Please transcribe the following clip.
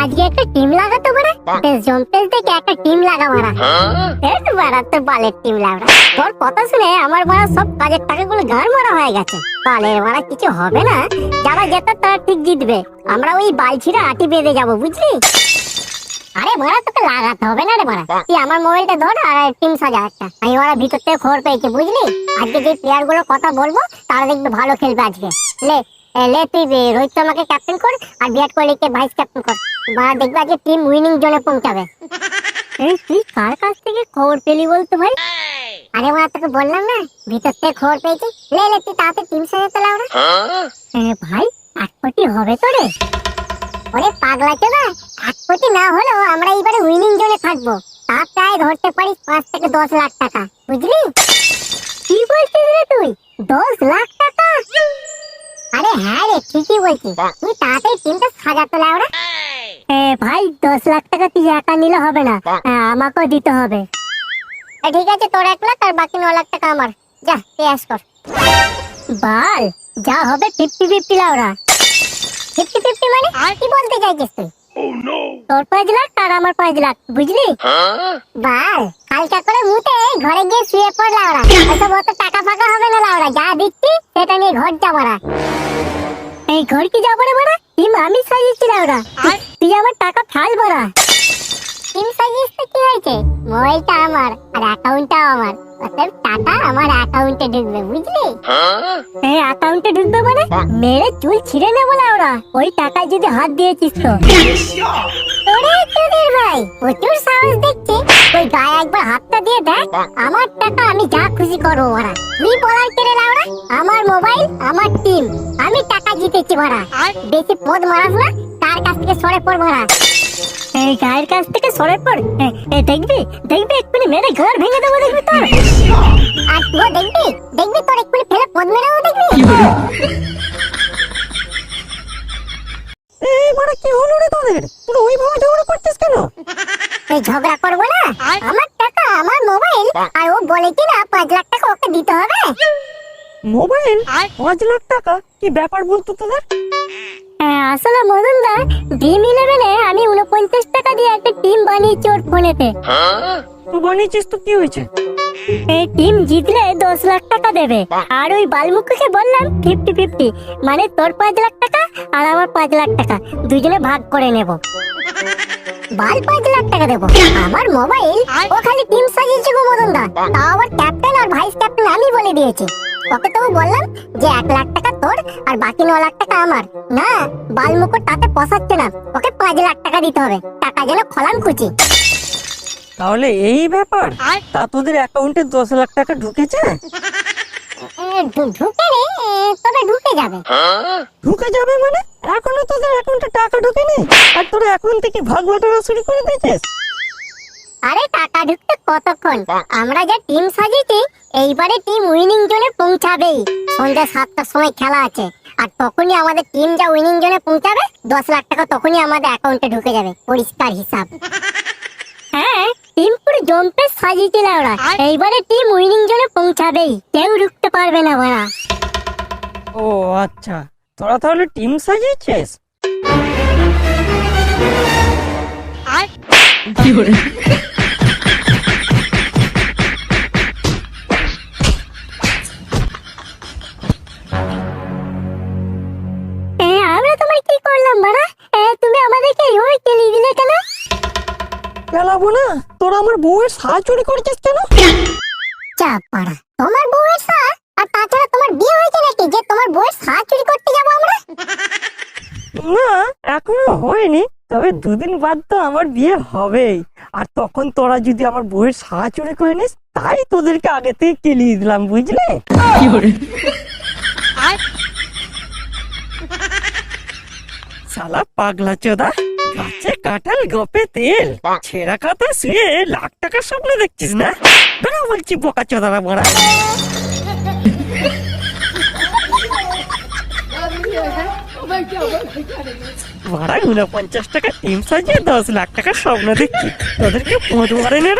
আজকে একটা টিম লাগাতো বড়া? বেশ জম্পেস দেখে একটা টিম লাগা মারা এই তো বাড়া তোর বালের টিম লাগা তোর কথা শুনে আমার বাড়া সব কাজের টাকাগুলো গাড় মারা হয়ে গেছে। বালের বাড়া কিছু হবে না? যারা যেত তারা ঠিক জিতবে। আমরা ওই বালছিরা আটি বেঁধে যাব বুঝলি? আরে বড়া তোকে লাগাতে হবে না রে বড়া। তুই আমার মোবাইলটা ধর আর টিম সাজা একটা। আমি ওরা ভিতর থেকে খবর পেয়েছি বুঝলি? আজকে যে প্লেয়ারগুলোর কথা বলব তারা দেখবে ভালো খেলবে আজকে। লে এ, তুই রোহিত শর্মাকে ক্যাপ্টেন কর আর বিরাট কোহলিকে ভাইস ক্যাপ্টেন কর। বা দেখবে আজকে টিম উইনিং জোনে পৌঁছাবে। এই তুই কার কাছ থেকে খবর পেলি বলতো ভাই? আরে ওরা তোকে বললাম না ভিতর থেকে খবর পেয়েছি লে লে তুই তাড়াতাড়ি টিম সাজাতে লাও না ভাই এক কোটি হবে তো রে ওরে পাগলা না এক কোটি না হলেও আমরা এবারে উইনিং জোনে থাকব। তা প্রায় ধরতে পারিস পাঁচ থেকে দশ লাখ টাকা বুঝলি? কি বলছিস রে তুই? দশ লাখ টাকা? হ্যাঁ রে ঠিকই বলছিস। তুই তাড়াতাড়ি টিমটা সাজাতে লাউরা ভাই দশ লাখ টাকা তুই একা নিলে হবে না। আমাকেও দিতে হবে। ঠিক আছে তোর এক লাখ আর বাকি ন লাখ টাকা আমার। যা পেয়াস কর। বাল যা হবে ফিফটি ফিফটি লাউরা। ফিফটি ফিফটি মানে? আর? কি বলতে চাইছিস তুই? তোর পাঁচ লাখ আর আমার পাঁচ লাখ বুঝলি? বাল হালকা করে মুতে ঘরে গিয়ে শুয়ে পড় ওসব অত টাকা ফাঁকা হবে না যা দিচ্ছি সেটা নিয়ে ঘর যা মারা। এই ঘর কি যাব রে মারা? টিম আমি সাজিয়েছি তুই আমার টাকা ফাল মারা। টিম সাজিয়েছ তো কি হয়েছে? মোবাইলটা আমার আর অ্যাকাউন্টটাও আমার। অতএব টাকা আমার অ্যাকাউন্টে ঢুকবে বুঝলি? এই অ্যাকাউন্টে ঢুকবে মানে? মেরে চুল ছিঁড়ে নেব লাউরা ওই টাকায় যদি হাত দিয়েছিস তো। ওরে তোদের ভাই। প্রচুর সাহস দেখছি। ওই গায়ে একবার হাতটা দিয়ে দেখ আমার টাকা আমি যা খুশি করব ওরা তুই বলার কেড়ে লাউরা আমার মোবাইল আমার টিম। আমি টাকা জিতেছি ভরা বেশি পদ মারাস না তার কাছ থেকে সরে পড় ভরা এই গায়ের কাছ থেকে সরে পড়। দেখবি? দেখবি? এক্ষুনি মেরে ঘর ভেঙে দেবো দেখবি তোর। আর তুইও দেখবি? দেখবি তোর এক্ষুনি ফেলে পদ মেরেও দেখবি? মানে কি হলো রে তোদের? তোরা ওইভাবে ঝগড়া করছিস কেন? এই ঝগড়া করব না? আমার টাকা আমার মোবাইল আর ও বলে কি না পাঁচ লাখ টাকা ওকে দিতে হবে? মোবাইল? পাঁচ লাখ টাকা? কি ব্যাপার বলতো তোদের? হ্যাঁ, আসলে মদন দা ড্রিম ইলেভেনে আমি উনপঞ্চাশ টাকা দিয়ে একটা টিম বানিয়েছি ওর ফোনেতে। তুই বানিয়েছিস তো কি হয়েছে? এই টিম জিতলে দশ লাখ টাকা দেবে। আর ওই বালমুখকে বললাম, ফিফটি ফিফটি। মানে তোর পাঁচ লাখ টাকা আর আমার পাঁচ লাখ টাকা। দুজনে ভাগ করে নেব। বাল পাঁচ লাখ টাকা দেবো। আমার মোবাইল ও খালি টিম সাজিয়েছে গো মদন দা তাও আবার ক্যাপ্টেন আর ভাইস ক্যাপ্টেন আমি বলে দিয়েছি। ওকে তো বললাম যে এক লাখ টাকা তোর আর বাকি ন লাখ টাকা আমার। না, বালমুকুর তাতে পোষাচ্ছে না। ওকে পাঁচ লাখ টাকা দিতে হবে। টাকা যেন খলাম খুঁজি। তাহলে এই ব্যাপার? তা তোদের অ্যাকাউন্টে দশ লাখ টাকা ঢুকেছে? তবে ঢুকে যাবে। ঢুকে যাবে মানে? এখনও তোদের অ্যাকাউন্টে টাকা ঢুকেনি? আর তোরা এখন থেকে ভাগ বাটোয়ারা শুরু করে দিয়েছিস? আরে টাকা ঢুকতে কতক্ষণ? আমরা যা টিম সাজিয়েছি এইবারে টিম উইনিং জোনে পৌঁছাবেই। সন্ধ্যা সাতটার সময় খেলা আছে। আর তখনই আমাদের টিম যা উইনিং জোনে পৌঁছাবে দশ লাখ টাকা তখনই আমাদের অ্যাকাউন্টে ঢুকে যাবে। পরিষ্কার হিসাব। টিম পুরো জম্পে ওরা। এইবারে টিম উইনিং জোনে পৌঁছাবেই। কেউ ঢুকতে পারবে না ওরা। ও আচ্ছা। তোরা তাহলে টিম সাজিয়েছিস? এ, আমরা তোমার কি করলাম বাড়া? এ, তুমি আমাদেরকে গেলাবো না? তোরা আমার বউয়ের সাজ চুরি করেছিস কেন? চাপ পাড়া। তোমার বউয়ের সাজ আর তাছাড়া তোমার বিয়ে হয়েছে নাকি? যে তোমার বউয়ের সাজ চুরি করতে যাব আমরা? না এখনও হয়নি। তবে দুদিন বাদ তো আমার বিয়ে হবেই। আর তখন তোরা যদি আমার বউয়ের সাজ চুরি করে নিস তাই তোদেরকে আগে থেকে কেলিয়ে দিলাম বুঝলে? শালা পাগলা চোদা। গাছে কাঁঠাল গপে তেল। ছেঁড়া কাতা শুয়ে লাখ টাকার স্বপ্ন দেখছিস না? বেড়া বলছি বোকা চোদারা মারা। ভাড়া উনপঞ্চাশ টাকা টিম সাজিয়ে দশ লাখ টাকার স্বপ্ন দেখছি। তোদেরকে পৌঁছ মারে না